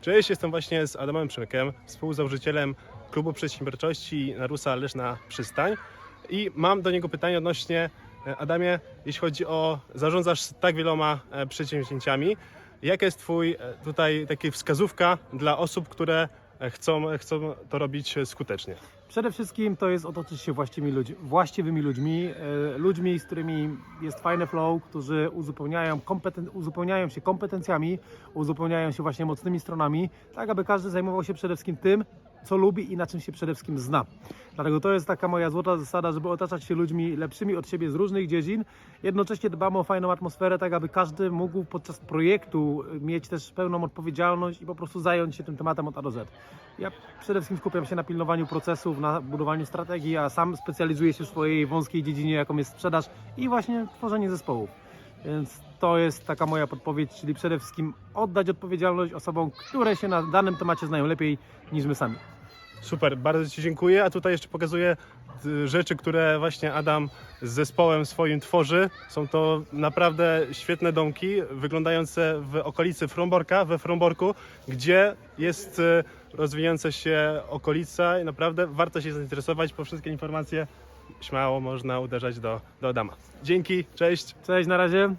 Cześć, jestem właśnie z Adamem Przemykiem, współzałożycielem Klubu Przedsiębiorczości Narusa Leszna Przystań. I mam do niego pytanie odnośnie, e, Adamie, jeśli chodzi o, zarządzasz tak wieloma e, przedsięwzięciami, jaka jest Twój e, tutaj taka wskazówka dla osób, które chcą, chcą to robić skutecznie? Przede wszystkim to jest otoczyć się właściwymi, ludźmi, właściwymi ludźmi, e, ludźmi, z którymi jest fajny flow, którzy uzupełniają, kompeten, uzupełniają się kompetencjami, uzupełniają się właśnie mocnymi stronami, tak aby każdy zajmował się przede wszystkim tym, co lubi i na czym się przede wszystkim zna. Dlatego to jest taka moja złota zasada, żeby otaczać się ludźmi lepszymi od siebie z różnych dziedzin. Jednocześnie dbamy o fajną atmosferę, tak aby każdy mógł podczas projektu mieć też pełną odpowiedzialność i po prostu zająć się tym tematem od A do Z. Ja przede wszystkim skupiam się na pilnowaniu procesów, na budowaniu strategii, a sam specjalizuję się w swojej wąskiej dziedzinie, jaką jest sprzedaż i właśnie tworzenie zespołów. Więc to jest taka moja podpowiedź, czyli przede wszystkim oddać odpowiedzialność osobom, które się na danym temacie znają lepiej niż my sami. Super, bardzo Ci dziękuję. A tutaj jeszcze pokazuję y, rzeczy, które właśnie Adam z zespołem swoim tworzy. Są to naprawdę świetne domki, wyglądające w okolicy Fromborka, we Fromborku, gdzie jest y, rozwijająca się okolica i naprawdę warto się zainteresować. Po wszystkie informacje śmiało można uderzać do, do Adama. Dzięki, cześć. Cześć, na razie.